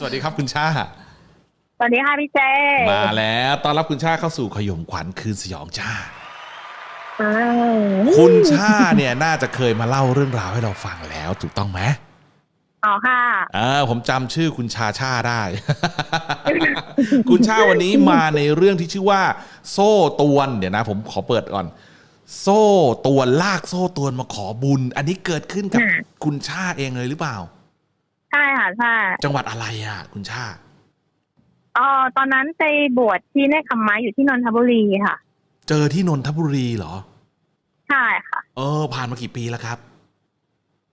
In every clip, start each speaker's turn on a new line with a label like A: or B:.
A: สวัสดีครับคุณชา
B: สวัสดีค่ะพี่เจ
A: มาแล้วต้อนรับคุณชาเข้าสู่ขยมขวัญคืนสยองจ้า
B: อ้าว
A: คุณชาเนี่ยน่าจะเคยมาเล่าเรื่องราวให้เราฟังแล้วถูกต้องไหม
B: อ๋อค่ะ
A: อ่าผมจำชื่อคุณชาชาได้ คุณชาวันนี้มาในเรื่องที่ชื่อว่า โซ่ตวนเดี๋ยวนะ ผมขอเปิดก่อน โซ่ตวนลากโซ่ตวนมาขอบุญ อันนี้เกิดขึ้นกับ
B: ค่ะ
A: คุณชาเองเลยหรือเปล่า
B: ใช่ค่ะใช่
A: จังหวัดอะไรอะ คุณชา
B: อ๋อตอนนั้นไปบวชที่เนคขมม้าอยู่ที่นนทบุรีค่ะ
A: เจอที่นนทบุรีเหรอ
B: ใช่ค่ะ
A: เออ ผ่านมากี่ปีแล้วครับ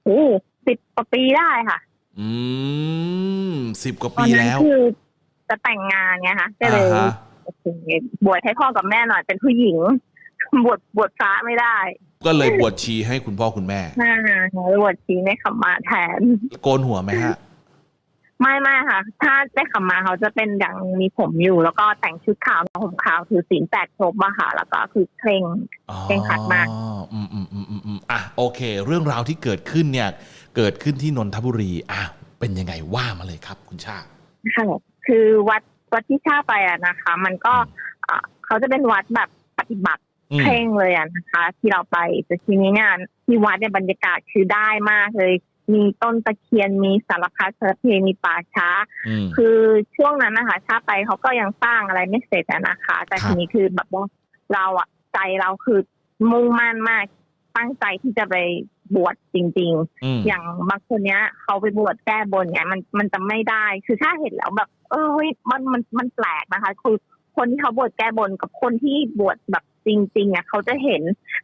B: โอ้สิบกว่าปีได้ค่ะ
A: อืมสิบกว่า
B: ตอน
A: ปี
B: นั้น
A: แล้ว
B: คือจะแต่งงานไงคะก็เลย
A: อ่าฮะ
B: โอเคบวชให้พ่อกับแม่หน่อยเป็นผู้หญิง บวชบวชพระไม่ได้
A: ก็เลยบวชชีให้คุณพ่อคุณแม่
B: น่าบวชชีเนคขมม้าแทน
A: โกนหัวไหมฮะ
B: ไม่ไม่ค่ะ ถ้าได้ขมมาเขาจะเป็นอย่างมีผมอยู่ แล้วก็แต่งชุดขาวห่มขาวถือศีลแปดครบอะค่ะ แล้วก็คือเคร่ง
A: อ๋อ
B: เคร่งครัดมาก
A: อืมอืมอืมอืมอืมอะโอเค เรื่องราวที่เกิดขึ้นเนี่ย เกิดขึ้นที่นนทบุรีอะเป็นยังไงว่ามาเลยครับ คุณชา
B: ค่ะคือวัดวัดที่ชาไปอะนะคะ มันก็เอ่อเขาจะเป็นวัดแบบปฏิบัติ
A: อืม
B: เคร่งเลยอะนะคะ ที่เราไปแต่ทีนี้เนี่ยที่วัดเนี่ยบรรยากาศคือได้มากเลย มีต้นตะเคียนมีสารพัดเสเพมีป่าช้า
A: อืม
B: คือช่วงนั้นนะคะชาไปเขาก็ยังสร้างอะไรไม่เสร็จอะนะคะ แต่
A: ครับ
B: ทีนี้คือแบบว่าเราอะใจเราคือมุ่งมั่นมากตั้งใจที่จะไปบวชจริงๆ
A: อืม
B: อย่างบางคนเนี้ย เขาไปบวชแก้บนไงมันมันจะไม่ได้ คือถ้าเห็นแล้วแบบ เออเฮ้ยมันมันมันแปลกนะคะ คือคนที่เขาบวชแก้บนกับคนที่บวชแบบ จริงๆอะเขาจะเห็น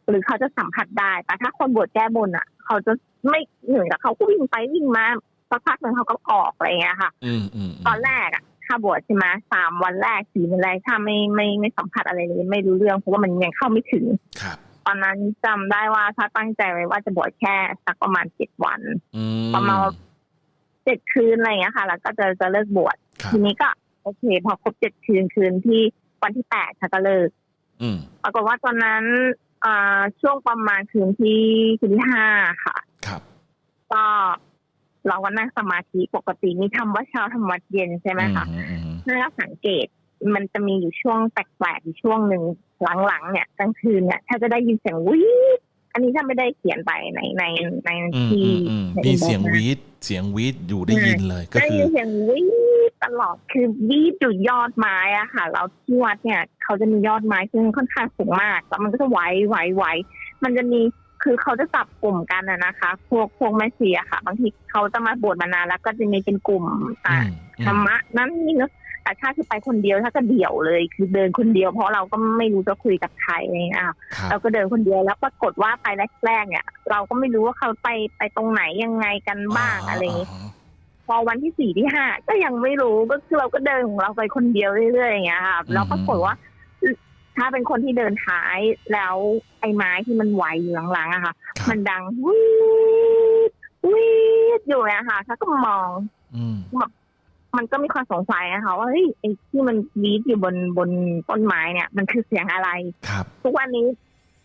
B: หรือเขาจะสัมผัสได้ แต่ถ้าคนบวชแก้บนอะ เขาจะไม่เหมือนกับเขาก็วิ่งไปวิ่งมาสักพักหนึ่งเขาก็ออกอะไรอย่างเงี้ยค่ะ
A: อืมอืม
B: ตอนแรกอะถ้าบวชใช่ไหมสามวันแรกสี่วันแรกถ้าไม่ไม่ไม่สัมผัสอะไรเลยไม่รู้เรื่องเพราะว่ามันยังเข้าไม่ถึง
A: ครับ
B: ตอนนั้นจำได้ว่าถ้าตั้งใจไว้ว่าจะบวชแค่สักประมาณเจ็ดวัน
A: อืม
B: ประมาณเจ็ดคืนอะไรอย่างเงี้ยค่ะ แล้วก็จะจะเลิกบวช
A: ครับ
B: ทีนี้ก็ โอเค พอครบเจ็ดคืนคืนที่วันที่แปดค่ะก็เลิก
A: อืม
B: ปรากฏว่าตอนนั้นอ่าช่วงประมาณคืนที่คืนที่ห้าค่ะ
A: ครับ
B: ก็เราก็นั่งสมาธิปกติมีทำวัดเช้าทำวัดเย็นใช่ไหมคะ
A: อือืม
B: ถ้าเราสังเกตมันจะมีอยู่ช่วงแปลกๆอยู่ช่วงหนึ่งหลังๆเนี่ยกลางคืนเนี่ยถ้าจะได้ยินเสียงวิด อันนี้ถ้าไม่ได้เขียนไปในในใน
A: อืม
B: ที่
A: อืมอืม
B: ใน
A: มีเสียง
B: อินบ็อกซ์นะ
A: วีดเสียงวีดอยู่ได้ยินเลยก็
B: ได้
A: คือ
B: ยินเสียงวีดตลอดคือวีดอยู่ยอดไม้อะค่ะแล้วที่วัดเนี่ย เขาจะมียอดไม้ซึ่งค่อนข้างสูงมากแล้วมันก็จะไหวไหวไหวมันจะมีคือเขาจะจับกลุ่มกันอะนะคะ พวกพวกแม่ชีอะค่ะ บางทีเขาจะมาบวชมานานแล้วก็จะมีเป็นกลุ่ม
A: อื
B: อ่ามธรรมะนั่นนี่เนอะ แต่ถ้าคือไปคนเดียวถ้าจะเดี่ยวเลย คือเดินคนเดียวเพราะเราก็ไม่รู้จะคุยกับใครอะไรเลยอะ
A: ครับ
B: เราก็เดินคนเดียวแล้วปรากฏว่าไปแรกๆเนี่ย เราก็ไม่รู้ว่าเขาไปไปตรงไหนยังไงกันบ้างอะไรอย่างงี้พอวันที่สี่ที่ห้าก็ยังไม่รู้ก็คือเราก็เดินของเราไปคนเดียวเรื่อยๆอย่างเงี้ยค่ะ
A: อืม
B: แล้วปรากฏว่าถ้าเป็นคนที่เดินท้ายแล้วไอ้ไม้ที่มันไหวอยู่หลังๆอะค่ะ
A: ครับ
B: มันดังวีดวีดอยู่นะคะถ้าก็มอง
A: อืม
B: มันก็มีความสงสัยนะคะว่าเฮ้ยไอ้ที่มันวีดอยู่บนบนต้นไม้เนี่ย มันคือเสียงอะไร
A: ครับ
B: ทุกวันนี้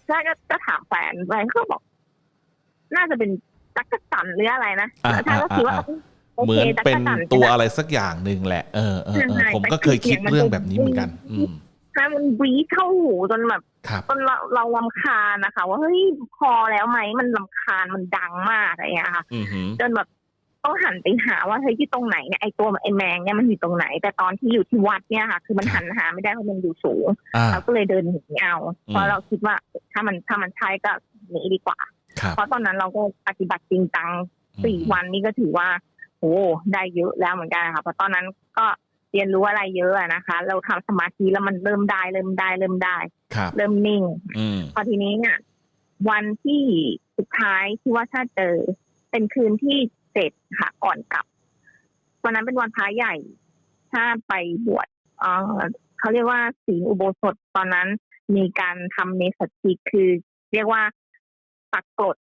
B: ถ้าก็ก็ถามแฟนแฟนก็บอก น่าจะเป็นจักรจันทร์หรืออะไรนะ
A: อ่า
B: แล้วท่านก็คิดว่า
A: อ่า
B: โอ
A: เหมื
B: เค
A: อน
B: จัก
A: เป็น
B: รจันทร์
A: ตัว
B: ก็ได้
A: อะไรสักอย่างหนึ่งแหละ เออเออเออ
B: ใช่
A: ผมก็เคยคิดเรื่องแบบนี้เหมือนกัน อืม
B: ถ้ามันวีดเข้าหูจนแบบ
A: ครับ
B: จนเราเราลำคาญนะคะ ว่าเฮ้ยพอแล้วไหมมันลำคาญมันดังมากอะไรอย่างเงี้ยค่ะ
A: อือหือ
B: จนแบบ ต้องหันไปหาว่าเฮ้ยที่ตรงไหนเนี่ยไอตัวไอแมงเนี่ยมันอยู่ตรงไหน แต่ตอนที่อยู่ที่วัดเนี่ยค่ะคือมันหันหาไม่ได้เพราะมันอยู่สูง
A: อ่า
B: เราก็เลยเดินหนีเอา
A: อืม
B: เพราะเราคิดว่าถ้ามันถ้ามันใช่ก็หนีดีกว่า
A: ครับ
B: เพราะตอนนั้นเราก็ปฏิบัติจริงจังสี่วันนี่ก็ถือว่าโอ้ได้เยอะแล้วเหมือนกันค่ะเพราะตอนนั้นก็เรียนรู้อะไรเยอะอะนะคะ เราทำสมาธิแล้วมันเริ่มได้เริ่มได้เริ่มได้
A: ครับ
B: เริ่มนิ่ง
A: อืม
B: พอทีนี้เนี่ยวันที่สุดท้ายที่ว่าถ้าเจอเป็นคืนที่ เจ็ดค่ะก่อนกลับ วันนั้นเป็นวันพระใหญ่ ถ้าไปบวชเออเขาเรียกว่าศีลอุโบสถตอนนั้นมีการทำเนสติกคือ เรียกว่าปักกรด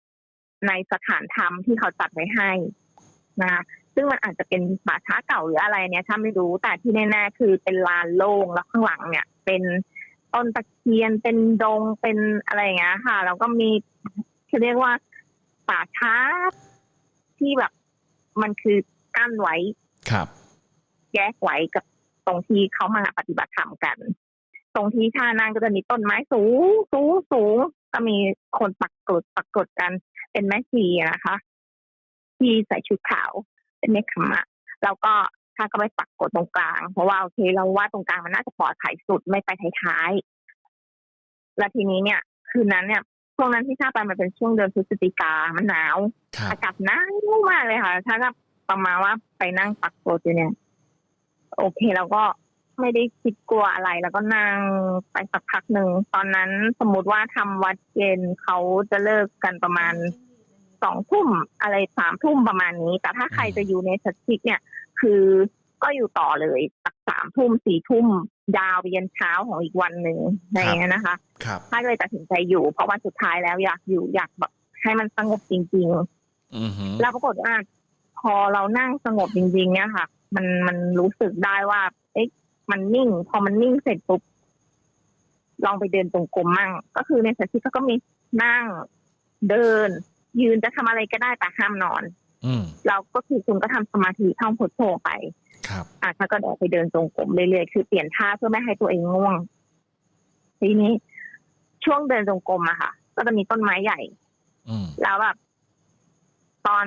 B: ในสถานธรรมที่เขาจัดไว้ให้นะคะซึ่งมันอาจจะเป็นป่าช้าเก่าหรืออะไรเนี่ยถ้าไม่รู้แต่ที่แน่ๆคือเป็นลานโล่งแล้วข้างหลังเนี่ย เป็นต้นตะเคียนเป็นดงเป็นอะไรอย่างเงี้ยค่ะแล้วก็มีเขาเรียกว่าป่าช้าที่แบบ มันคือกั้นไว้
A: ครับ
B: แยกไว้กับตรงที่เขามาปฏิบัติธรรมกัน ตรงที่ท่านั่งก็จะมีต้นไม้สูงสูงสูงก็มีคนปักกรดปักกรดกัน เป็นแม่ชีอะนะคะ ที่ใส่ชุดขาว เป็นเนคขมะแล้วก็ท่านก็ไปปักกดตรงกลาง เพราะว่าโอเคเราว่าตรงกลางมันน่าจะปลอดภัยสุดไม่ไปท้ายๆแล้วทีนี้เนี่ย คืนนั้นเนี่ย ช่วงนั้นที่ท่าไปมันเป็นช่วงเดือนพฤศจิกามันหนาว
A: ครับ
B: อากาศหนาวมากเลยค่ะ ถ้าก็ประมาณว่าไปนั่งปักโกดอยู่เนี่ย โอเคแล้วก็ไม่ได้คิดกลัวอะไร แล้วก็นั่งไปสักพักหนึ่ง ตอนนั้นสมมติว่าทำวัดเย็นเขาจะเลิกกันประมาณสองทุ่มอะไรสามทุ่มประมาณนี้ แต่ถ้าใครจะอยู่ในสถิตเนี่ย คือก็อยู่ต่อเลยจากสามทุ่มสี่ทุ่ม ยาวไปยันเช้าของอีกวันหนึ่งอะไรอย่างเงี้ยนะคะ
A: ครับ
B: ถ้าก็เลยตัดสินใจอยู่ เพราะวันสุดท้ายแล้วอยากอยู่อยากแบบให้มันสงบจริงๆ
A: อือหือ
B: แล้วปรากฏว่าพอเรานั่งสงบจริง ๆ เนี่ยค่ะ มันมันรู้สึกได้ว่า เอ๊ะมันนิ่ง พอมันนิ่งเสร็จปุ๊บลองไปเดินตรงกลมมั่ง ก็คือในสถิติก็มีนั่งเดิน ยืนจะทำอะไรก็ได้แต่ห้ามนอน
A: อืม
B: เราก็คือคุณก็ทำสมาธิท่องพุทโธไป
A: ครับ
B: อะถ้าก็เดินไปเดินตรงกลมเรื่อยๆคือเปลี่ยนท่าเพื่อไม่ให้ตัวเองง่วง ทีนี้ช่วงเดินตรงกลมอะค่ะ ก็จะมีต้นไม้ใหญ่
A: อืม
B: แล้วแบบตอน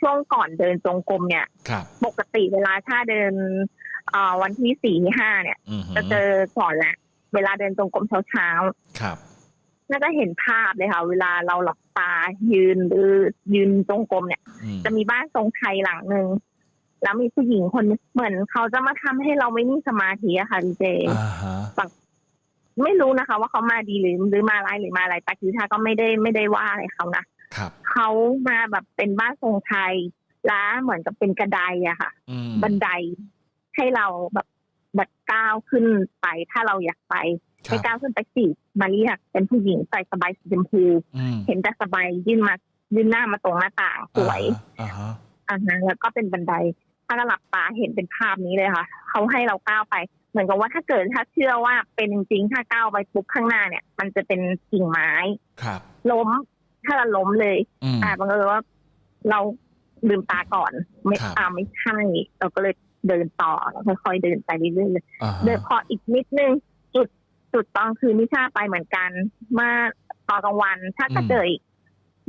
B: ช่วงก่อนเดินจงกรมเนี่ย
A: ครับ
B: ปกติเวลาถ้าเดินเอ่อวันที่สี่ที่ห้าเนี่ย
A: อือหือ
B: จะเจอก่อนแหละเวลาเดินจงกรมเช้าเช้า
A: ครับ
B: ๆน่าจะเห็นภาพเลยค่ะ เวลาเราหลับตายืนหรือยืนจงกรมเนี่ย
A: อืม
B: จะมีบ้านทรงไทยหลังหนึ่ง แล้วมีผู้หญิงคนนึงเหมือนเขาจะมาทำให้เราไม่นิ่งสมาธิอะค่ะดีเจ
A: อ่าฮะ
B: ไม่รู้นะคะ ว่าเขามาดีหรือหรือมาร้ายหรือมาอะไรแต่คือถ้าก็ไม่ได้ไม่ได้ว่าอะไรเขานะ
A: ครับ
B: เขามาแบบเป็นบ้านทรงไทยแล้วเหมือนกับเป็นกระไดอะค่ะ
A: อืม
B: บันไดให้เราแบบแบบก้าวขึ้นไปถ้าเราอยากไป
A: ค
B: ให้
A: รับ
B: ก้าวขึ้นไปสิมาเรียกเป็นผู้หญิงใส่สบายสีชมพู
A: อืม
B: เห็นแต่สบายยื่นมายื่นหน้ามาตรงหน้าต่างสวย
A: อ่าฮะ
B: อ่าฮะแล้วก็เป็นบันได ถ้าเราหลับตาเห็นเป็นภาพนี้เลยค่ะเขาให้เราก้าวไป เหมือนกับว่าถ้าเกิดถ้าเชื่อว่าเป็นจริงๆถ้าก้าวไปปุ๊บข้างหน้าเนี่ย มันจะเป็นกิ่งไม้
A: ครับ
B: ล้มถ้าเราล้มเลย
A: อืม
B: อ่าบังเอิญว่าเราลืมตาก่อน ไม่
A: ครับ
B: อ่าไม่ใช่เราก็เลยเดินต่อแล้วค่อยๆเดินไปเรื่อยๆเลย
A: อ่าฮะ
B: เดินพออีกนิดนึงจุดจุดตอนคืนนิชาไปเหมือนกันเมื่อตอนกลางวันถ้าจะเจออีก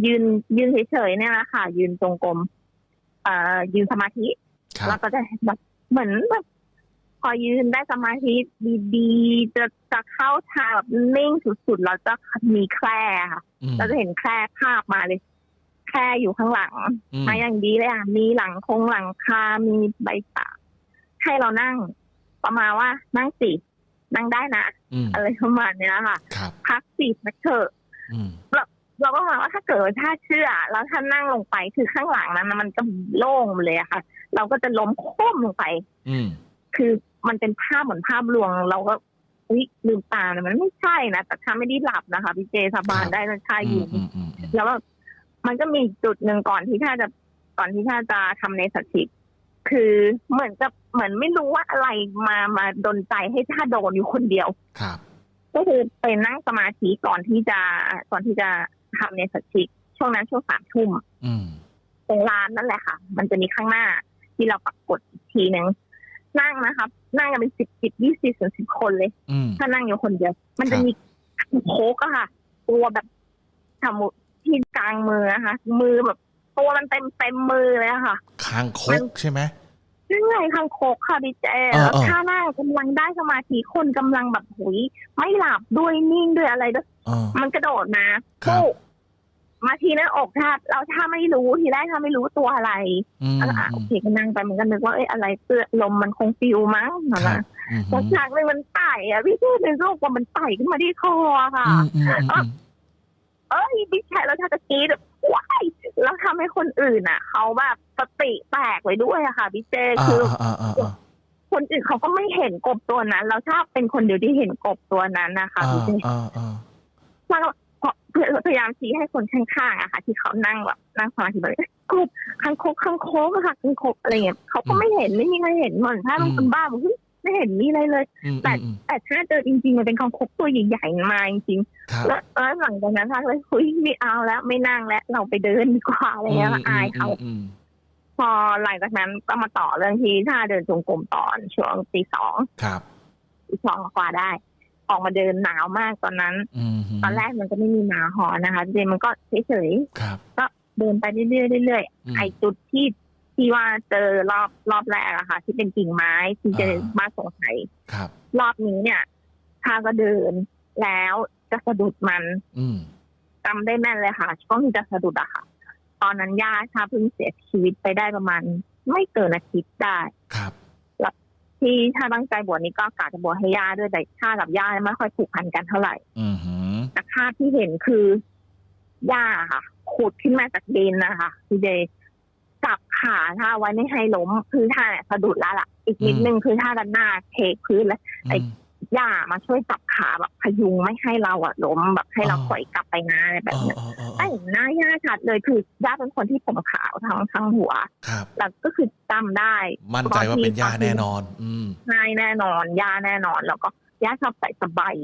B: ยืนยืนเฉยๆเนี่ยแหละค่ะยืนตรงกลมเอ่อยืนสมาธิ
A: ครั
B: แล้
A: บ
B: วก็จะแบบเหมือนแบบพอยืนได้สมาธิดีๆจะจะเข้าทางแบบนิ่งสุดๆแล้วจะมีแคร่ค่ะ
A: อืม
B: เราจะเห็นแคร่ภาพมาเลย แคร่อยู่ข้างหลัง
A: อืม
B: มาอย่างดีเลยอะ มีหลังคงหลังคา มีใบตากให้เรานั่ง ประมาณว่านั่งสินั่งได้นะ
A: อืม
B: อะไรประมาณเนี้ยค่ะ
A: ครับ
B: พักสิพักเถอะ
A: อืม
B: เราก็หมายว่าถ้าเกิดว่าถ้าเชื่อ แล้วถ้านั่งลงไปคือข้างหลังนั้นนะมันจะโล่งหมดเลยอะค่ะ เราก็จะล้มโค้มลงไป
A: อืม
B: คือมันเป็นภาพเหมือนภาพลวง เราก็อุ๊ยลืมตาเนี่ยมันไม่ใช่นะแต่ถ้าไม่ได้หลับนะคะพี่เจสาบานได้นะใช่
A: อื
B: อ
A: ม
B: ยู่
A: อืมอืมอืม
B: แล้วแบบมันก็มีจุดหนึ่งก่อนที่ท่าจะก่อนที่ท่าจะทำในสัตว์สิทธิ์คือเหมือนกับเหมือนไม่รู้ว่าอะไรมามาดนใจให้ท่าโดนอยู่คนเดียว
A: ครับ
B: ก็คือไปนั่งสมาธิก่อนที่จะก่อนที่จะทำในสัตว์สิทธิ์ช่วงนั้นช่วงสามทุ่ม
A: อืม
B: ตรงร้านนั่นแหละค่ะ มันจะมีข้างหน้า ที่เราปักกดอีกทีหนึ่งนั่งนะครับ นั่งกันเป็นสิบสิบยี่สิบสิบคนเลย
A: อืม
B: ถ้านั่งอยู่คนเดียว มันจะ
A: ครับ
B: มีโคกอะค่ะ ตัวแบบทำที่กลางมือนะคะมือแบบ ตัวมันเต็มเต็มมือเลยอะค่ะ
A: คางคกใช่ไหม
B: ซึ่งไงข้างโคกค่ะดิเจ
A: เออ
B: แล้ว
A: เออ
B: ท่านั่งกำลังได้สมาธิคนกำลังแบบหุยไม่หลับด้วยนิ่งด้วยอะไรด้วย
A: อ๋อ
B: มันกระโดดมา
A: ครับ
B: ปุ๊บ มาทีหนั้นอกท่าเราถ้าไม่รู้ทีแรกถ้าไม่รู้ตัวอะไร
A: อืม
B: แล้วก็อะโอเคก็นั่งไปมันก็นึกว่าเอ้ยอะไรเสื้อลมมันคงฟิวมั้งนั่น
A: ครับ
B: นะ
A: อืม
B: สักพักหนึงมันไต่อะพี่ชื่อในรูปว่ามันไต่ขึ้นมาที่คออะค่ะ
A: อืมอืมอืม
B: เอ้ยดิฉันแล้วถ้าจะกรีดแบบว้ายแล้วทำให้คนอื่นอะ เขาแบบสติแตกไว้ด้วยอะค่ะพี่เจ
A: อ่า
B: คือ
A: อ่าอ่าอ่า
B: คนอื่นเขาก็ไม่เห็นกบตัวนั้น เราชอบเป็นคนเดียวที่เห็นกบตัวนั้นนะคะ
A: อ่า
B: พี่เจ
A: อ่าอ่า
B: แล้วก็ พยายามชี้ให้คนข้างๆอะค่ะ ที่เขานั่งแบบนั่งสมาธิแบบกบคังคกคังคกอะค่ะคังคกอะไรเงี้ยเขาก็ไม่เห็นไม่มีใครเห็นเหมือนถ้าเป็นคนบ้าบอกเฮ้ยไม่เห็นมีอะไรเลย
A: อืม
B: แต่
A: อืม
B: แต่ถ้าเจอจริงๆมันเป็นคังคกตัวใหญ่ๆมาจริงๆ
A: ครับ
B: แล้วแล้วหลังจากนั้นท่านเลยคุยไม่เอาแล้วไม่นั่งแล้วเราไปเดินดีกว่าอะไรเงี้ย
A: ม
B: อายเขา
A: อืม
B: พอหลังจากนั้นก็มาต่อเรื่องที่ถ้าเดินจงกรมตอนช่วงตีสอง
A: ครับ
B: ตีสองกว่าได้ ออกมาเดินหนาวมากตอนนั้น
A: อืมฮึ
B: ตอนแรกมันก็ไม่มีหมาหอนนะคะจริงๆมันก็เฉย
A: ครับ
B: ๆก็เดินไปเรื่อยๆเรื่อย
A: อืม
B: ๆไอจุดที่ที่ว่าเจอรอบรอบแรกอะค่ะ ที่เป็นกิ่งไม้ที่เจอ
A: อ่า
B: บ้านสงสัย
A: ครับ
B: รอบนี้เนี่ยถ้าก็เดินแล้วจะสะดุดมัน
A: อืม
B: จำได้แม่นเลยค่ะ ช่วงที่จะสะดุดอะค่ะ ตอนนั้นย่าชาเพิ่งเสียชีวิตไปได้ประมาณ ไม่เกินอาทิตย์ได้
A: ครับ
B: ที่ถ้าตั้งใจบวชนี้ก็กะจะบวชให้ย่าด้วยแต่ข้ากับย่าไม่ค่อยผูกพันกันเท่าไหร่
A: อืมฮึ
B: แต่ภาพที่เห็นคือย่าค่ะขุดขึ้นมาจากดินนะคะพี่เดย์จับขาท่าไว้ไม่ให้ล้มคือท่าเนี่ยสะดุดแล้วล่ะ อีกนิดนึงคือท่าด้านหน้าเทพื้นแล้วไอ้
A: อืม
B: ย่ามาช่วยจับขาแบบพยุงไม่ให้เราอะล้มแบบให้เรา
A: อ๋อ
B: ถอยกลับไปนะอะไรแบบ
A: เออ
B: เนี้ย
A: เออเออเอ
B: ไอ้
A: อ
B: หน้าย่าชัดเลยคือย่าเป็นคนที่ผมขาวทั้งทั้งหัว
A: ครับ
B: แล้วก็คือจำได้
A: มั่นใจว่าเป็นย่าแน่นอน อืม
B: ใช่แน่นอนย่าแน่นอน แล้วก็ย่าชอบใส่สบาย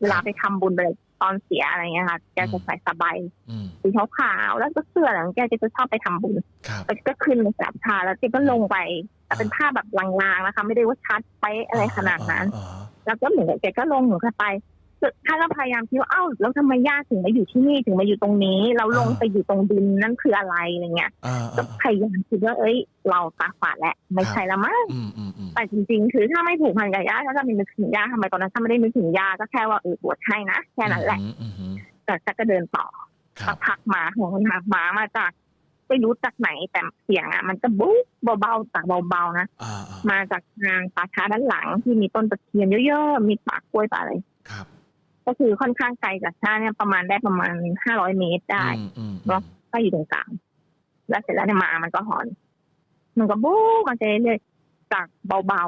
B: เวลาไปทำบุญเลยตอนเสียอะไรเงี้ยค่ะแกจะใส่สบาย
A: อืม
B: สีขาวๆแล้วก็เสื้อหลังแกจะชอบไปทำบุญ
A: ครับ
B: แล้วก็ขึ้นมาสามชาแล้วแกก็ลงไป แต่เป็นภาพแบบลางๆนะคะ ไม่ได้ว่าชัดไปะอะไรขนาดนั้น
A: อ่า
B: แล้วก็เหมือนกับแกก็ลงเหมือนกันไปถ้าเราพยายามคิดว่าเอ้าแล้วทำไมย่าถึงมาอยู่ที่นี่ถึงมาอยู่ตรงนี้ เราลงไปอยู่ตรงดินนั่นคืออะไรอะไรเงี้ย
A: อ่า
B: ก็
A: อ่า
B: พยายามคิดว่าเอ้ย เราตาฝาดแล้วไม่ใช่ละมั้ง
A: อืมอืมอืม
B: แต่จริงๆ คือถ้าไม่ผูกพันกับย่าถ้าจะมีนึกถึงย่าทำไมตอนนั้นถ้าไม่ได้นึกถึงย่าก็แค่ว่าเออบวชให้นะแค่นั้นแหละ
A: อืมอืมอืม
B: แต่จะก็เดินต่อ
A: ครั
B: สั
A: บ
B: กพักหมาของมันหาหมามาจาก ไม่รู้จากไหนแต่เสียงอะ มันจะบุ๊บเบาๆจากเบาๆนะ
A: อ่าอ่า
B: มาจากทางป่าช้าด้านหลังที่มีต้นตะเคียนเยอะๆมีป่ากล้วยป่าอะไร
A: ครับ
B: ก็คือค่อนข้างไกลจากชาเนี่ยประมาณได้ประมาณห้าร้อยเมตรได้
A: อืมอืม
B: เนอะก็อยู่ตรงกลางแล้วเสร็จแล้วเนี่ยหมามันก็หอน มันก็บู๊มาเรื่อยๆจากเบา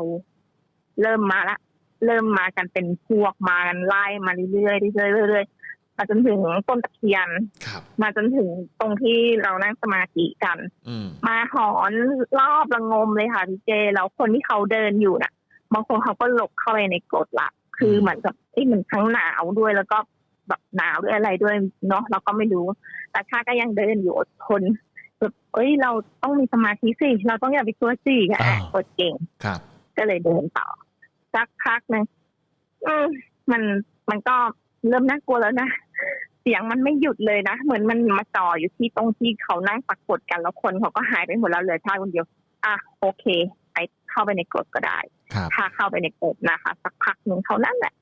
B: ๆเริ่มมาละเริ่มมากันเป็นพวกมากันไล่มาเรื่อยๆเรื่อยๆเรื่อยๆ มาจนถึงต้นตะเคียน
A: ครับ
B: มาจนถึงตรงที่เรานั่งสมาธิกัน
A: อืม
B: มาหอนรอบระงมเลยค่ะพี่เจ แล้วคนที่เขาเดินอยู่น่ะบางคนเขาก็หลบเข้าไปในกรดละคือเหมือนกับที่มันทั้งหนาวด้วยแล้วก็แบบหนาวด้วยอะไรด้วยเนาะเราก็ไม่รู้ แต่ข้าก็ยังเดินอยู่อดทนแบบเอ้ยเราต้องมีสมาธิสิเราต้องอย่าไปตัวสิแอะกดเก่ง
A: ครับ
B: ก็เลยเดินต่อสักพักหนึงอืมมันมันก็เริ่มน่ากลัวแล้วนะ เสียงมันไม่หยุดเลยนะ เหมือนมันมาจ่ออยู่ที่ตรงที่เขานั่งปรากฏกันแล้วคนเขาก็หายไปหมดแล้วเหลือชายคนเดียว อะโอเค ไปเข้าไปในกรดก็ได้
A: ครับ
B: ถ้าเข้าไปในกรดนะคะ สักพักหนึ่งเขานั่นแหละ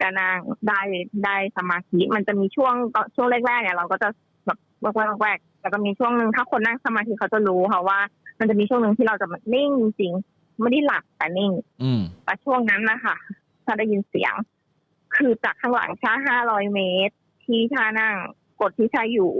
B: จะนางได้ได้สมาธิมันจะมีช่วงช่วงแรกๆเนี่ยเราก็จะแบบแวกๆแวกๆแต่ก็มีช่วงหนึ่งถ้าคนนั่งสมาธิเขาจะรู้ค่ะว่า มันจะมีช่วงหนึ่งที่เราจะแบบนิ่งจริงๆไม่ได้หลับแต่นิ่ง
A: อืม
B: แต่ช่วงนั้นนะคะถ้าได้ยินเสียง คือจากข้างหลังช้าห้าร้อยเมตร ที่ท่านั่งกดที่ชาอยู่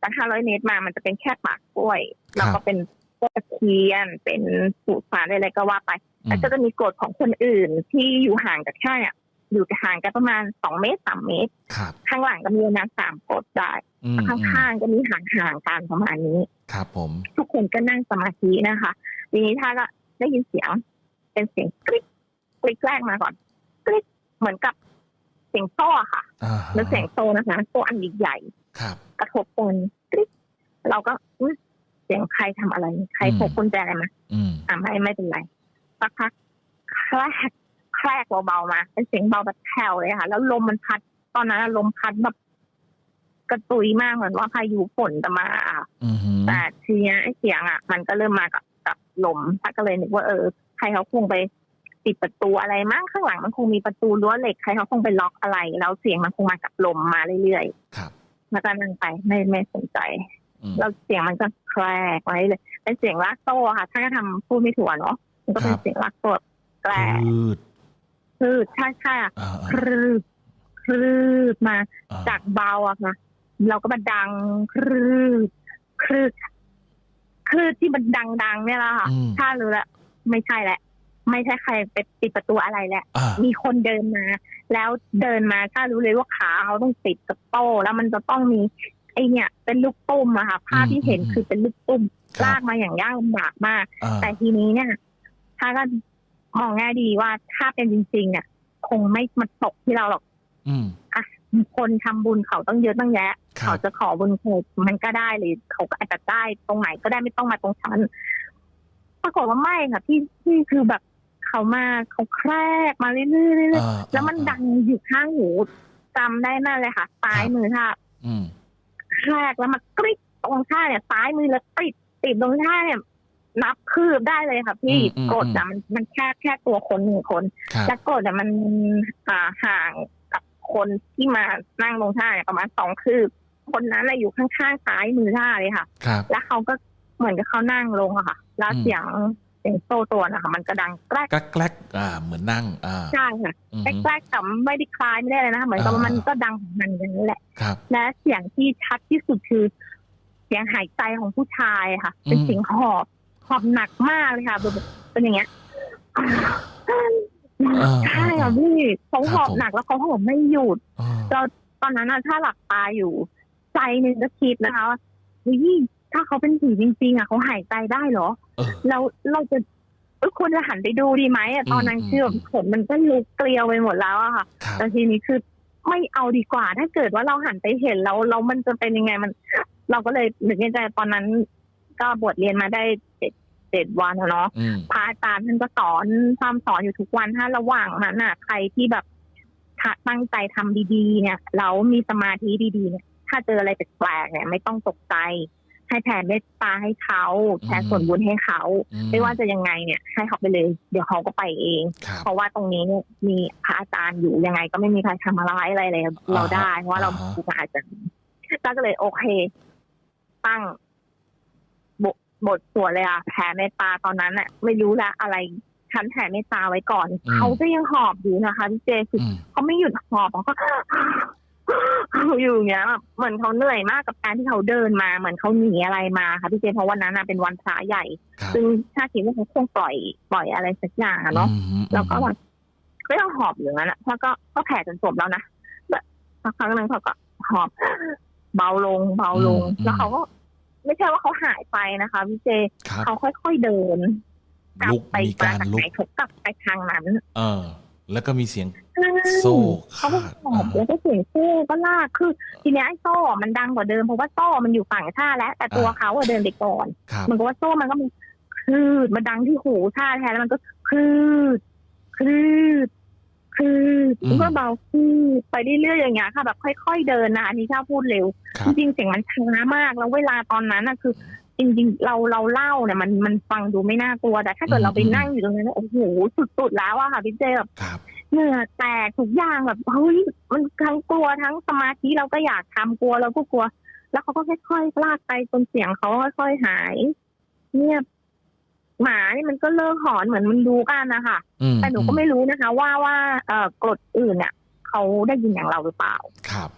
B: จากห้าร้อยเมตรมามันจะเป็นแค่ปากกล้วย แล้วก็เป็นต้นตะเคียนเป็นสุสานอะไรก็ว่าไป
A: อื
B: แล้ว
A: ม
B: ก็จะมีกฎของคนอื่นที่อยู่ห่างจากชาเนี่ยอยู่ห่างกันประมาณสองเมตรสามเมตร
A: ครับ
B: ข้างหลังก็มีประมาณสามกฎได้
A: อืม
B: ข้างๆก็มีห่างๆกันประมาณนี้
A: ครับผม
B: ทุกคนก็นั่งสมาธินะคะทีนี้ถ้าก็ได้ยินเสียง เป็นเสียงกริ๊กกริ๊กแรกมาก่อนกริ๊กเหมือนกับเสียงโซ่อะค่ะ
A: อ่าฮะ
B: แล้วเสียงโซ่นะคะโซ่อันใหญ่
A: ครับ
B: ๆกระทบกันกริ๊กเราก็อุ๊ยเสียงใครทำอะไร ใครพกกุญแจอะไรมา
A: อืม
B: อ่าไม่ไม่เป็นไรสักพักแครกแครกเบาๆมาเป็นเสียงเบาแบบแผ่วเลยค่ะ แล้วลมมันพัด ตอนนั้นลมพัดแบบกระตุยมากเหมือนว่าพายุฝนจะมาอะ
A: อืมฮึ
B: แต่ทีเนี้ยไอ้เสียงอะ มันก็เริ่มมากับกับลมถ้าก็เลยนึกว่าเออใครเขาคงไป ปิดประตูอะไรมั้งข้างหลังมันคงมีประตูรั้วเหล็กใครเขาคงไปล็อกอะไร แล้วเสียงมันคงมากับลมมาเรื่อย
A: ครับ
B: ๆแล้วก็นั่งไปไม่ไม่สนใจ
A: อืม
B: แล้วเสียงมันก็แครกไว้เลยเป็นเสียงลากโซ่ค่ะ ถ้าก็ทำพูดไม่ถูกอะเนาะมันก็เป็นเสียงลากโซ่แกรก
A: พืด
B: คือใช่ใช่อะ
A: อ่า
B: ครืดครืดมา
A: อ่า
B: จากเบาอะค่ะ เราก็มาดังครืดครืดครืดที่มันดังๆเนี่ยแหละค่ะ
A: อืม
B: ถ้ารู้ละไม่ใช่แหละ ไม่ใช่ใครไปปิดประตูอะไรแหละ
A: อ่า
B: มีคนเดินมา แล้วเดินมาถ้ารู้เลยว่าขาเขาต้องติดกับโต้แล้วมันจะต้องมีไอเนี่ย เป็นลูกตุ้มอะค่ะภาพที่เห็นคือเป็นลูกตุ้ม
A: ครั
B: ลา
A: บ
B: กมาอย่างยากลำบากมาก
A: อ่า
B: แต่ทีนี้เนี่ย ถ้าก็มองแง่ดีว่าถ้าเป็นจริง ๆ เนี่ย คงไม่มาตกที่เราหรอก
A: อืม
B: คนทำบุญเขาต้องเยอะตั้งแยะ
A: ครั
B: เขา
A: บ
B: จะขอบุญเขามันก็ได้หรือเขาก็อาจจะได้ตรงไหนก็ได้ไม่ต้องมาตรงฉันปรากฏว่าไม่ค่ะพี่พี่คือแบบ เขามาเขาแครกมาเรื่อยๆเรื่อย
A: อ่า
B: ๆแล้วมันดังอยู่ข้างหูจำได้แน่เลยค่ะซ้ายมือค่ะ
A: อืม
B: แครกแล้วมากริดตรงท่าเนี่ยซ้ายมือแล้วติดติดตรงท่าเนี่ย นับคืบได้เลยค่ะพี่
A: อืมอืม
B: กดอะมันมันแค่แค่ตัวคนหนึ่งคน
A: ครับ
B: และกดอะมันอ่าห่างกับคนที่มานั่งลงท่าเนี่ยประมาณสองคืบ คนนั้นน่ะอยู่ข้างๆซ้ายมือท่าเลยค่ะ
A: ครับ
B: แล้วเขาก็เหมือนกับเขานั่งลงอะค่ะ แล้ว
A: อืม
B: เสียงเสียงโซ่ตัวนะคะมันกระดังแกรก
A: แกล้กแกล้กอ่า เหมือนนั่ง อ่า
B: ใช่ค่ะ
A: อืม
B: แกรกๆแต่ไม่ได้คล้ายไม่ได้เลยนะคะเหมือนกับว่า
A: อ่ามั
B: มันก็ดังของมันอย่างนี้แหละ
A: ครับ
B: และเสียงที่ชัดที่สุดคือ เสียงหายใจของผู้ชายค่ะ เป็น
A: อืม
B: เสียงหอบหอบหนักมากเลยค่ะแบบเป็นอย่างเงี้ย
A: อ่า
B: ใช่ค่ะพี่เขา
A: ครับ
B: หอบ
A: ผม
B: หนักแล้วเขาหอบไม่หยุด
A: อ่า
B: เราตอนนั้นน่ะถ้าหลับตาอยู่ ใจหนึ่งก็คิดนะคะว่าเฮ้ยถ้าเขาเป็นผีจริงๆอะเขาหายใจได้เหรอ
A: เออ
B: แล้วเราจะเอ้ยควรจะหันไปดูดีไหมอะตอนนั้น
A: อืม
B: คือแบบขนมันก็ลุกเกลียวไปหมดแล้วอะค่ะ
A: ครับ
B: แต่ทีนี้คือไม่เอาดีกว่า ถ้าเกิดว่าเราหันไปเห็นแล้วแล้วมันจะเป็นยังไงมัน เราก็เลยนึกในใจตอนนั้น ก็บวชเรียนมาได้เจ็ดเจ็ดวันอะเนาะ
A: อืม
B: พระอาจารย์ท่านก็สอนทำสอนอยู่ทุกวันถ้าระหว่างนั้นน่ะใครที่แบบถ้าตั้งใจทำดีๆ เนี่ยแล้วมีสมาธิดีๆเนี่ยถ้าเจออะไรแปลกๆเนี่ย ไม่ต้องตกใจ ให้แผ่เมตตาให้เขาแผ่ส่วนบุญให้เขา
A: อื
B: ไม่ว่าจะยังไงเนี่ย ให้เขาไปเลย เดี๋ยวเขาก็ไปเอง
A: ครับ
B: เพราะว่าตรงนี้เนี่ยมีพระอาจารย์อยู่ยังไง ก็ไม่มีใครทำอะไรอะไรเลยเราได้เพราะว่าเรา
A: อ่าฮะ
B: ครูบาอาจารย์ก็เลยโอเค ตั้งบทบทสวดเลยอะแผ่เมตตาตอนนั้นอะไม่รู้ละอะไรฉันแผ่เมตตาไว้ก่อน
A: อืม
B: เขาก็ยังหอบอยู่นะคะพี่เจคือ
A: อืม
B: เขาไม่หยุดหอบเขาก็ อยู่อย่างเงี้ยแบบเหมือนเขาเหนื่อยมากกับการที่เขาเดินมา เหมือนเขาหนีอะไรมาค่ะพี่เจเพราะวันนั้นน่ะเป็นวันพระใหญ่
A: ครับ
B: ซึ่งถ้าคิดว่าเขาคงปล่อยปล่อยอะไรสักอย่างอะเนาะ
A: อืม
B: แล้วก็แบบก็ยังหอบอยู่อย่างนั้นอะแล้วก็ก็แผ่จนจบแล้วนะแบบสักครั้งหนึ่งเขาก็หอบ เบาลงเบาลงแล้วเขาก็ ไม่ใช่ว่าเขาหายไปนะคะพี่เจ
A: ครับ
B: เขาค่อยๆเดิน กลับ
A: ลุก
B: ไป
A: มี
B: มา
A: การ
B: จาก
A: ลุ
B: ไหน
A: ก
B: เขากลับไปทางนั้น
A: เออ แล้วก็มีเสียงโซ่
B: เขาก็
A: ขาด
B: หอบ
A: อ่า
B: แล้วก็เสียงโซ่ก็ลากคือ ทีเนี้ยไอ้โซ่อะมันดังกว่าเดิมเพราะว่าโซ่มันอยู่ฝั่งท่าแล้ว แต่ตัวเขาอะเดินไปก่อน
A: ครับ
B: เหมันก็ว่าโซ่มันก็มีคลืดมันดังที่หูท่าแทนแล้วมันก็คลืดคลืดคลืด
A: อืม
B: มันก็เบาคลืดไปเรื่อยๆอย่างเงี้ยค่ะแบบค่อย ๆ เดินนะอันนี้ถ้าพูดเร็ว
A: ครั
B: จ
A: บ
B: ริงๆเสียงมันช้ามากแล้วเวลาตอนนั้นน่ะคือ จริง ๆ เราเราเล่าเนี่ยมันมันฟังดูไม่น่ากลัวแต่ถ้าเกิด
A: อืม
B: เราไป
A: อืม
B: นั่งอยู่ตรงนั้นโอ้โหสุดๆแล้วอะค่ะพี่เจแบบ
A: ครับ
B: เหงื่อแตกทุกอย่างแบบเฮ้ยมันทั้งกลัวทั้งสมาธิเราก็อยากทำกลัวเราก็กลัว แล้วเขาก็ค่อยๆลากไปจนเสียงเขาค่อยๆหายเงียบหมานี่มันก็เลิกหอนเหมือนมันรู้กันนะคะ
A: อืม
B: แต่หนูก็ไม่รู้นะคะ ว่าว่าเอ่อกรดอื่นเนี่ยเขาได้ยินอย่างเราหรือเปล่า
A: ครับ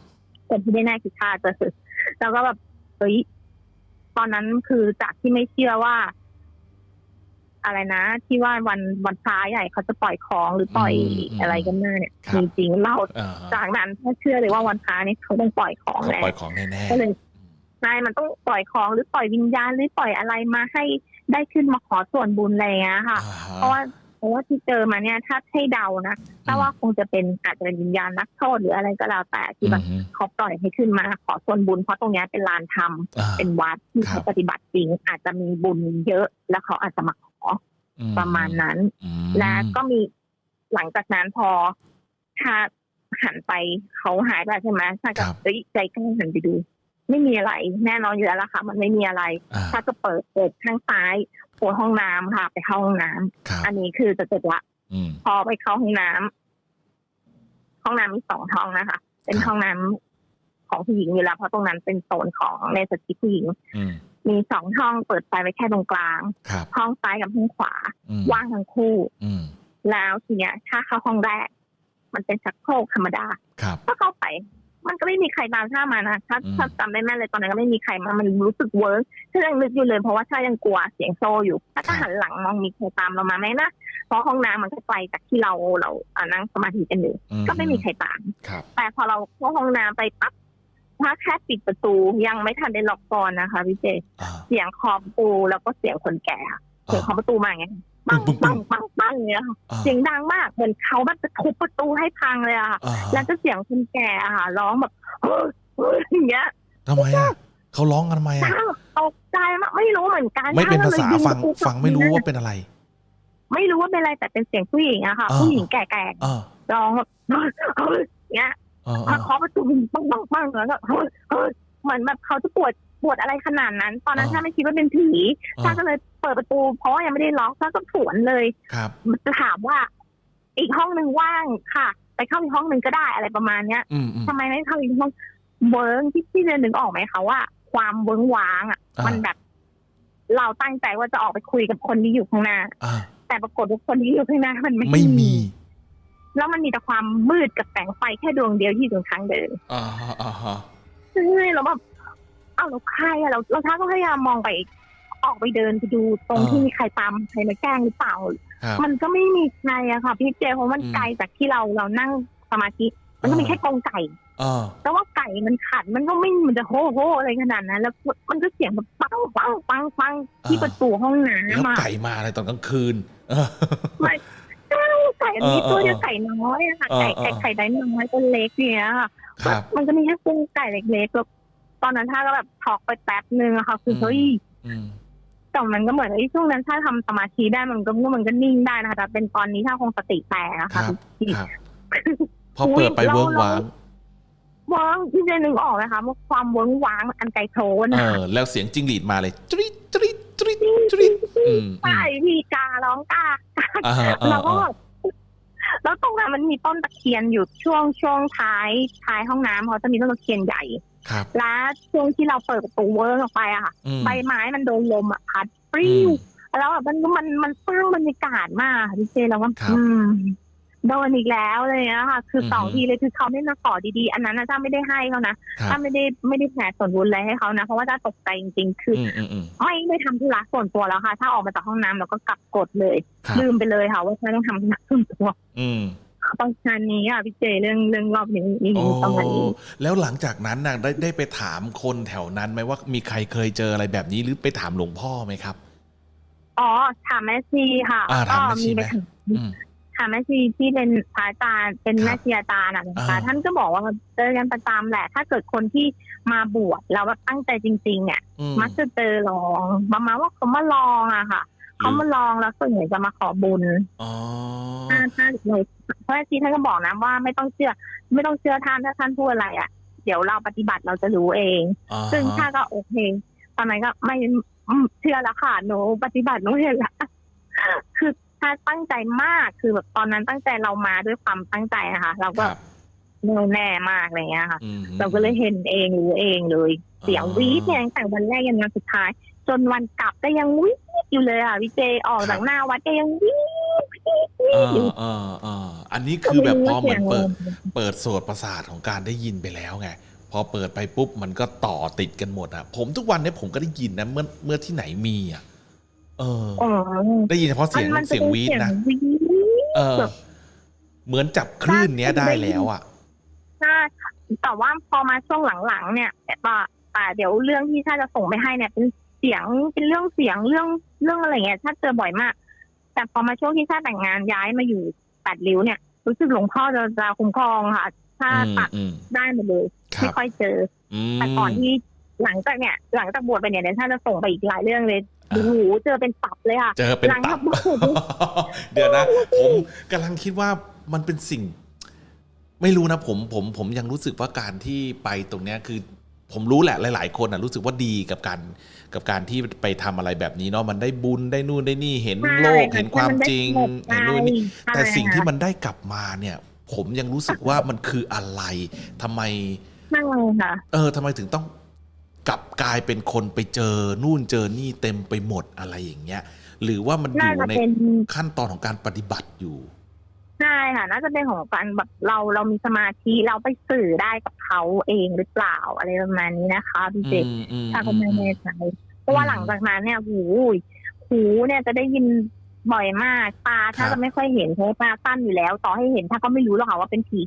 B: แต่ที่แน่ๆคือชาติจะแล้วก็แบบเฮ้ย ตอนนั้นคือจากที่ไม่เชื่อว่า อะไรนะ ที่ว่าวันวันพระใหญ่เขาจะปล่อยของหรือปล่อย
A: อืมอืม
B: อะไรกันแน่เนี่ย
A: ครับ
B: มีจริงเล่า
A: อ่า
B: จากนั้นถ้าเชื่อเลยว่าวันพระนี่เขาต้องปล่อยของ
A: เขา
B: แน่
A: ปล่อยของแน่
B: ก็เลยใช่มันต้องปล่อยของหรือปล่อยวิญญาณหรือปล่อยอะไรมาให้ได้ขึ้นมาขอส่วนบุญอะไรอย่างเงี้ย
A: ๆ
B: ค่ะ
A: อ่าฮ
B: เพราะว่า เพราะว่าที่เจอมาเนี่ยถ้าให้เดานะถ้าว่าคงจะเป็นอาจจะเป็นวิญญาณนักโทษหรืออะไรก็แล้วแต่ที่แบบ
A: อืม
B: เขาปล่อยให้ขึ้นมาขอส่วนบุญเพราะตรงเนี้ยเป็นลานธรรม
A: อ่า
B: เป็นวัดที่
A: ครั
B: เขา
A: บ
B: ปฏิบัติจริง อาจจะมีบุญเยอะ แล้วเขาอาจจะมาขอ
A: อื
B: ประมาณนั้น
A: อืม
B: และก็มีหลังจากนั้นพอถ้าหันไปเขาหายไปใช่ไหมถ้าก็เอ้ยใจกล้าหันไปดู ไม่มีอะไร แน่นอนอยู่แล้วล่ะค่ะ มันไม่มีอะไร
A: อ่า
B: ถ้าก็เปิดเปิดข้างซ้าย โผล่ห้องน้ำค่ะ ไปเข้าห้องน้ำ
A: ครับ
B: อันนี้คือจะเจ็ดละ
A: อืม
B: พอไปเข้าห้องน้ำห้องน้ำมีสองห้องนะคะ เป็น
A: ครับ
B: ห้องน้ำของผู้หญิงอยู่แล้วเพราะตรงนั้นเป็นโซนของในสติผู้หญิง
A: อืม
B: มีสองห้องเปิดไฟไว้แค่ตรงกลาง
A: ครับ
B: ห้องซ้ายกับห้องขวา
A: อืม
B: ว่างทั้งคู่
A: อืม
B: แล้วทีเนี้ย ถ้าเข้าห้องแรก มันเป็นชักโครกธรรมดา
A: ครับ
B: ก็เข้าไป มันก็ไม่มีใครมาถ้ามานะถ้า
A: อืม
B: ถ้าจำได้แม่นเลยตอนนั้นก็ไม่มีใครมามันรู้สึกเวิร์กถ้ายังนึกอยู่เลยเพราะว่าถ้ายังกลัวเสียงโซอยู่ถ้าถ้าหันหลังมองมีใครตามเรามาไหมนะเพราะห้องน้ำมันก็ไกลจากที่เราเราอ่านั่งสมาธิกันอยู่
A: อื
B: ก็ไม่มีใครตาม
A: ครับ
B: แต่พอเราเข้าห้องน้ำไปปั๊บถ้าแค่ปิดประตูยังไม่ทันได้ล็อกกรอนนะคะพี่เจ
A: อ่า
B: เสียงเคอประตูแล้วก็เสียงคนแก่อะเสียงเคอประตูมาไงม ปัง
A: ปึ้
B: ปั
A: ง
B: งปังปังอย่างเงี้ยค่ะ
A: อ่า
B: เสียงดังมากเหมือนเขาแบบจะทุบประตูให้พังเลยอะค่ะ
A: อ่า
B: แล้วก็เสียงคนแก่อะค่ะ ร้องแบบเฮ้ยเฮ้ยอย่างเงี้ย
A: ทำไมอะเขาร้องกันทำไมอะ
B: ช่างตกใจมากไม่รู้เหมือนกัน
A: ไม่เป็นภาษา
B: ช่ก็ลยยิ
A: ฟัง
B: ประตู
A: ฟังไม่รู้ว่าเป็นอะไร
B: ไม่รู้ว่าเป็นอะไรแต่เป็นเสียงผู้หญิงอะค่ะ
A: อ่า
B: ผู้หญิงแก่
A: อ่า
B: ๆร้องแบบเฮ้ยเฮ้ยอย่างเงี้ย
A: อ่า
B: มาเคาะประตูปังปังปังแล้วก็เฮ้ยเฮ้ยเหมือนแบบเขาจะปวดปวดอะไรขนาดนั้น ตอนนั้นชาไม่คิดว่าเป็นผีชาก็เลย เปิดประตูเพราะว่ายังไม่ได้ล็อกชาก็สวนเลย
A: ครับ
B: จะถามว่า อีกห้องหนึ่งว่างค่ะ ไปเข้าอีกห้องหนึ่งก็ได้อะไรประมาณเนี้ย
A: อืมอืม
B: ทำไมไม่เข้าอีกห้องเวิร์งที่ที่จะนึกออกไหมคะว่า ความเวิร์งว้างอะ
A: อ่ามั
B: มันแบบ เราตั้งใจว่าจะออกไปคุยกับคนที่อยู่ข้างหน้า
A: อ่า
B: แต่ปรากฏว่าคนที่อยู่ข้างหน้ามันไม่
A: ไม่มี
B: แล้วมันมีแต่ความมืดกับแสงไฟแค่ดวงเดียวที่อยู่ตรงทางเดิน
A: อ่าฮะอ่าฮะ
B: ซึ่งเราแบบอ้าวเราใครอะเราเราท้าก็พยายามมองไป ออกไปเดินไปดูตรงที่มีใครตามใครมาแกล้งหรือเปล่า
A: ครับ
B: มันก็ไม่มีใครอะค่ะพี่เจเพราะมัน
A: อืม
B: ไกลจากที่เราเรานั่งสมาธิมันก็มีแค่กรงไก่
A: อ่า
B: แต่ว่าไก่มันขัดมันก็ไม่มันจะโฮโฮอะไรขนาดนั้นแล้วมันก็เสียงแบบปังปังปังปังที่ประตูห้อง
A: แล้ว
B: น้ำอะ
A: ไก่มาอะไรตอนกลางคืนเออ
B: ไม่ไก่อันนี้
A: เออ
B: ตัวเดียว
A: เออ
B: ไก่น้อยอะค่ะ
A: เออ
B: ไก่
A: เออ
B: ไก่ไข่ได้น้อยตัวเล็กเนี้ยค่ะ
A: ครับ
B: มันก็มีแค่กุ้งไก่เล็กๆแล้วตอนนั้นถ้าก็แบบช็อกไปแป๊บนึงอะค่ะคือ
A: อืม
B: เฮ้ย
A: อืม
B: แต่มันก็เหมือนไอ้ช่วงนั้นถ้าทำสมาธิได้มันก็มันก็นิ่งได้นะคะแต่เป็นตอนนี้ถ้าคงสติแตกอะ
A: ครั
B: ค่ะ
A: บ
B: พี่
A: ครับพอเปิดไป
B: อุ๊ย
A: เวิร์ก
B: เรา
A: ว้าง
B: ว้างที่จะนึกออกนะคะว่าความเวิ้งว้างอันไกลโพน
A: เอ
B: อะ
A: อแล้วเสียงจิ้งหรีดมาเลยจริดจริดจริดจริดอืมอื
B: ใช่
A: ม
B: พี่การ้องกา
A: อ่าฮะอ่า
B: แล้วก็
A: อ่า
B: แบบ แล้วตรงนั้นมันมีต้นตะเคียนอยู่ช่วงช่วงท้ายท้ายห้องน้ำเขาจะมีต้นตะเคียนใหญ่
A: ครับ
B: แล้วช่วงที่เราเปิดประตูเวิร์กออกไปอะค่ะ
A: อืม
B: ใบไม้มันโดนลมอะพัดปลิ
A: อื
B: ว
A: ม
B: แล้วแบบมันมันมันสร้างบรรยากาศมากค่ะพี่เจแล้วก็
A: ครับ
B: อืม โดนอีกแล้วเลยนะคะคืออ
A: อฮึ
B: สองทีเลยคือเขาไม่มาขอดีๆ อันนั้นนะถ้าไม่ได้ให้เขานะครับถ้าไม่ได้ไม่ได้แผ่ส่วนบุญอะไรให้เขานะ เพราะว่าถ้าตกใจจริงๆ คือ
A: อืมอืมอืม
B: ไม่ไม่ทำธุระส่วนตัวแล้วค่ะ ถ้าออกมาจากห้องน้ำแล้วก็กลับกดเลย
A: ครับ
B: ลืมไปเลยค่ะว่าฉันต้องทำธุระส่วนตัว
A: อืม
B: ประมาณนี้อะพี่เจเรื่องเรื่องรอบนี้มี
A: โอ้
B: ประมาณนี้
A: แล้วหลังจากนั้นน่ะได้ได้ไปถามคนแถวนั้นไหมว่ามีใครเคยเจออะไรแบบนี้หรือไปถามหลวงพ่อไหมครับ
B: อ๋อถามแม่ชีค่ะ
A: อ่าถามแม่ชี
B: ก็
A: ไหม
B: ไปถาม
A: อืม
B: ถามแม่ชีที่เป็นพระอาจารย์เป็น
A: ครับ
B: แม่ชีอาจารย์อะนะคะ
A: อ่า
B: ท่านก็บอกว่าเจอกันประจำแหละ ถ้าเกิดคนที่มาบวชแล้วแบบตั้งใจจริง ๆ เนี่ย
A: อืม
B: มักจะเจอลองประมาณว่าเขามาลองอะค่ะเขามาลองแล้วส่วนใหญ่จะมาขอบุญ
A: อ๋อ
B: ถ้าถ้าเลยเพราะชีท่านก็บอกนะว่าไม่ต้องเชื่อ ไม่ต้องเชื่อท่านถ้าท่านพูดอะไรอะ เดี๋ยวเราปฏิบัติเราจะรู้เอง
A: อ่า
B: ซึ่ง
A: ฮะ
B: ถ้าก็โอเคตอนนั้นก็ไม่อืมเชื่อแล้วค่ะหนูปฏิบัติหนูเห็นละคือ ถ้าตั้งใจมากคือแบบตอนนั้นตั้งใจเรามาด้วยความตั้งใจนะคะเรา
A: ค
B: ก็
A: รับ
B: แน่วแน่มากอะไรเงี้ยค่ะ
A: อืม
B: เราก็เลยเห็นเองรู้เองเลย เสียงวีดเนี่ยตั้งแต่วันแรกยันวันสุดท้าย จนวันกลับก็ยังวีดอยู่เลยอะวิเจออกจากหน้าวัดก็ยังวีดวีดวี
A: เอ
B: ดอยู่
A: อเออเอออันนี้คือแบบพอเหมือนเปิด เปิดโสดประสาทของการได้ยินไปแล้วไงพอเปิดไปปุ๊บมันก็ต่อติดกันหมดอะ ผมทุกวันเนี้ผมก็ได้ยินนะเมื่อเมื่อที่ไหนมีอะ เออ
B: อ๋อ
A: ได้ยินเฉพาะเสียง
B: มันจะ
A: เสียง
B: เป็น
A: วีด
B: เสียง
A: นะ
B: วีด
A: เออ
B: แบบ
A: เหมือนจับคลื่นเนี้ยได้แล้วอะ
B: ใช่แต่ว่าพอมาช่วงหลังๆเนี่ยแต่แต่เดี๋ยวเรื่องที่ถ้าจะส่งไปให้เนี่ยเป็นเสียงเป็นเรื่องเสียงเรื่องเรื่องอะไรเงี้ยถ้าเจอบ่อยมาก แต่พอมาช่วงที่ถ้าแต่งงานย้ายมาอยู่แปดริ้วเนี่ย รู้สึกหลวงพ่อจะจะคุ้มครองค่ะถ้า
A: อืม
B: ตัด
A: อืม
B: ได้หมดเลย
A: ครั
B: ไม่
A: บ
B: ค่อยเจอ
A: อืม
B: แต่ก่อนที่หลังจากเนี่ย หลังจากบวชไปเนี่ยเดี๋ยวถ้าจะส่งไปอีกหลายเรื่องเลย
A: อ่า
B: โอ้โหเจอเป็นตับเลยค่ะ
A: เจอเป็น
B: หลัง
A: ตั
B: จา
A: บ
B: กบวช
A: เดี๋ยวนะ ผมกำลังคิดว่ามันเป็นสิ่ง ไม่รู้นะผมผมผมยังรู้สึกว่าการที่ไปตรงเนี้ยคือผมรู้แหละหลาย ๆ คนอะรู้สึกว่าดีกับการกับการที่ไปทำอะไรแบบนี้เนาะมันได้บุญได้นู่นได้นี่เห็นโลกเห็นความจริงเห็นนู่นนี่แต่สิ่งที่มันได้กลับมาเนี่ย ผมยังรู้สึกว่ามันคืออะไรทำไม
B: ใช่ค่ะ
A: เออทำไมถึงต้อง กลับกลายเป็นคนไปเจอนู่นเจอนี่เต็มไปหมดอะไรอย่างเงี้ย หรือว่ามันอ
B: น่า
A: ยู่
B: จะ
A: ใน
B: เป็น
A: ขั้นตอนของการปฏิบัติอยู่
B: ใช่ค่ะน่าจะเป็นของการแบบเราเรามีสมาธิเราไปสื่อได้กับเขาเองหรือเปล่าอะไรประมาณนี้นะคะพี่เจ
A: อืมอืม
B: ถ้าก็ไม่แน่ใจเพราะว่าหลังจากนั้นเนี่ยหูยหูเนี่ยจะได้ยินบ่อยมากตาถ้าจะไม่ค่อยเห็นเพราะว่าตาสั้นอยู่แล้ว ต่อให้เห็นถ้าก็ไม่รู้หรอกค่ะว่าเป็นผี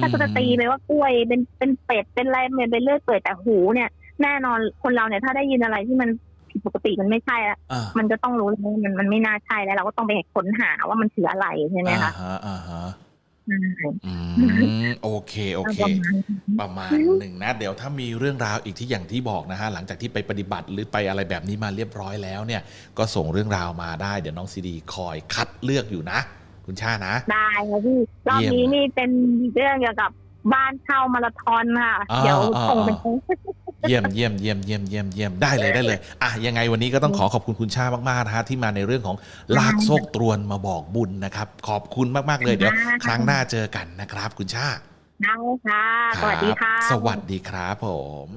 B: ถ้าจะตีไปว่ากล้วยเป็นเป็นเป็ดเป็นอะไรเป็นไปเรื่อยเปื่อยแต่หูเนี่ยแน่นอนคนเราเนี่ยถ้าได้ยินอะไรที่มันผิดปกติมันไม่ใช่ละ
A: อ่า
B: มันจะต้องรู้แล้วว่ามันมันไม่น่าใช่แล้ว เราก็ต้องไปค้นหาว่ามันคืออะไรใช่ไหม
A: อ่า
B: คะ
A: ฮะอ่าฮะ
B: อืม
A: อืมโอเคโอเค
B: ประมาณนั้น
A: ประมาณหนึ่งนะ เดี๋ยวถ้ามีเรื่องราวอีกที่อย่างที่บอกนะฮะ หลังจากที่ไปปฏิบัติหรือไปอะไรแบบนี้มาเรียบร้อยแล้วเนี่ย ก็ส่งเรื่องราวมาได้ เดี๋ยวน้องซีดีคอยคัดเลือกอยู่นะ คุณชานะ
B: ได้ค่ะพี่รอบ
A: เยี่ยม
B: นี้นี่เป็นเรื่องเกี่ยวกับบ้านเช่ามาราธอนค่ะ
A: อ่า
B: เดี๋ยว
A: อ่า
B: ส่งเป็น
A: เยี่ยมเยี่ยมเยี่ยมเยี่ยมเยี่ยมเยี่ยมได้เลยได้เลยอะยังไงวันนี้ก็ต้องขอขอบคุณคุณชามากๆนะฮะที่มาในเรื่องของลากโซกตรวนมาบอกบุญนะครับ ขอบคุณมากๆเลยเดี๋ยว ครั้งหน้าเจอกันนะครับ คุณชา
B: ได้ค่ะ สวัสดีค่ะ
A: รับสวัสดีครับผม